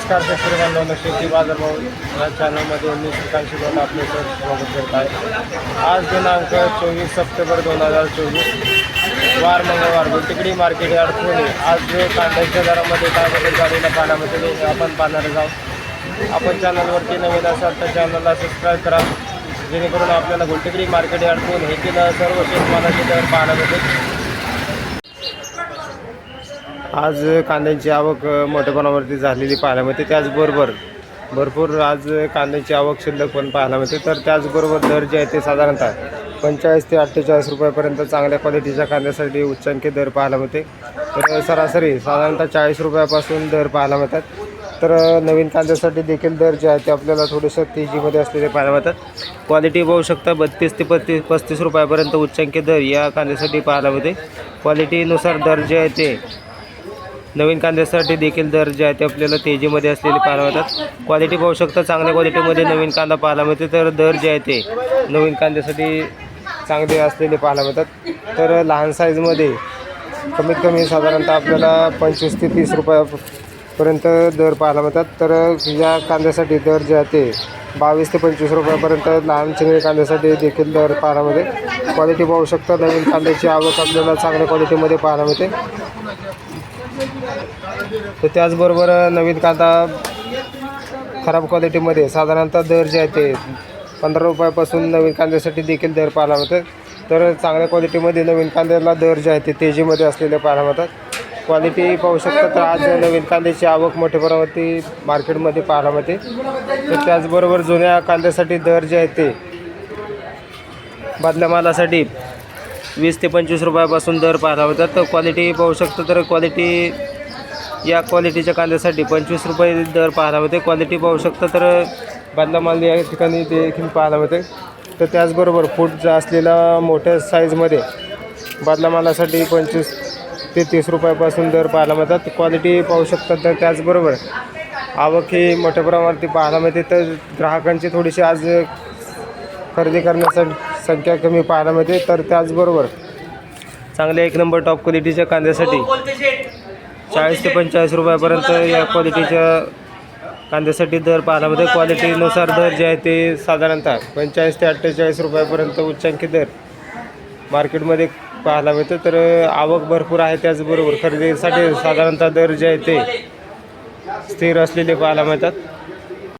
नमस्कार शेतकरी बांधवांना शेती बाजारभाव या चॅनलमध्ये मी श्रीकांत शिकवत आपले सर स्वागत करत आहे. आज दिनांक चोवीस सप्टेंबर दोन हजार चोवीस. वार मंगळवार गुलटिकडी मार्केट यार्ड पुणे. आज जे कांद्याच्या दरामध्ये काय बदल झालेला पाण्यामध्ये आपण पाहणार आहोत. आपण चॅनलवरती नवीन असाल तर चॅनलला सबस्क्राईब करा. जेणेकरून आपल्याला गुलटिकडी मार्केट यार्ड पुणे येथील सर्व शेतमालाचे दर पाहण्यामध्ये आज कांद्यांची आवक अ, मोठ्या प्रमाणावरती झालेली पाहायला मिळते. त्याचबरोबर भरपूर आज कांद्याची आवक शिल्लक पण पाहायला मिळते. तर त्याचबरोबर दर जे आहे ते साधारणतः पंचेचाळीस ते अठ्ठेचाळीस रुपयापर्यंत चांगल्या क्वालिटीच्या कांद्यासाठी उच्चांकी दर पाहायला मिळते. तर सरासरी साधारणतः चाळीस रुपयापासून दर पाहायला मिळतात. तर नवीन कांद्यासाठी देखील दर जे आहे ते आपल्याला थोडेसे तेजीमध्ये असलेले पाहायला मिळतात. क्वालिटी पाहू शकता बत्तीस ते पस्तीस पस्तीस रुपयापर्यंत उच्चांकी दर या कांद्यासाठी पाहायला मिळते. क्वालिटीनुसार दर जे आहे ते नवीन कांद्यासाठी देखील दर जे आहे. ते आपल्याला तेजीमध्ये असलेले पाहायला मिळतात. क्वालिटी पाहू शकता चांगल्या क्वालिटीमध्ये नवीन कांदा पाहायला मिळते. तर दर जे आहे ते नवीन कांद्यासाठी चांगले असलेले पाहायला मिळतात. तर लहान साईजमध्ये कमीत कमी साधारणतः आपल्याला पंचवीस ते तीस रुपयापर्यंत दर पाहायला मिळतात. तर या कांद्यासाठी दर जे आहे ते बावीस ते पंचवीस रुपयापर्यंत लहान चिंगडी कांद्यासाठी देखील दर पाहायला मिळते. क्वालिटी पाहू शकता नवीन कांद्याची आवक आपल्याला चांगल्या क्वालिटीमध्ये पाहायला मिळते. तर त्याचबरोबर नवीन कांदा खराब क्वालिटीमध्ये साधारणतः दर जे आहे ते पंधरा रुपयापासून नवीन कांद्यासाठी देखील दर पाहायला मिळतात. तर चांगल्या क्वालिटीमध्ये नवीन कांद्याला दर जे आहे ते तेजीमध्ये असलेले पाहायला मिळतात. क्वालिटी पाहू शकता तर आज नवीन कांद्याची आवक मोठ्या प्रमाणावरती मार्केटमध्ये पाहायला मिळते. तर त्याचबरोबर जुन्या कांद्यासाठी दर जे आहे ते बदल्या मालासाठी वीस ते पंचवीस रुपयापासून दर पाहायला होतात तर क्वालिटी पाहू शकतो तर क्वालिटी या क्वालिटीच्या कांद्यासाठी पंचवीस रुपये दर पाहायला होते क्वालिटी पाहू शकता तर बदला माल या ठिकाणी देखील पाहायला होते तर त्याचबरोबर फूट असलेला मोठ्या साईजमध्ये बदला मालासाठी पंचवीस ते तीस रुपयापासून दर पाहायला मिळतात. क्वालिटी पाहू शकतात तर त्याचबरोबर आवक ही मोठ्या प्रमाणावरती पाहायला मिळते. तर ग्राहकांची थोडीशी आज खरेदी करण्यासाठी संख्या कमी पाहायला मिळते. तर त्याचबरोबर चांगल्या एक नंबर टॉप क्वालिटीच्या कांद्यासाठी चाळीस ते पंचेचाळीस रुपयापर्यंत या क्वालिटीच्या कांद्यासाठी दर पाहायला मिळते. क्वालिटीनुसार दर जे आहे ते साधारणतः पंचेचाळीस ते अठ्ठेचाळीस रुपयापर्यंत उच्चांकी दर मार्केटमध्ये पाहायला मिळते. तर आवक भरपूर आहे. त्याचबरोबर खरेदीसाठी साधारणतः दर जे आहे ते स्थिर असलेले पाहायला मिळतात.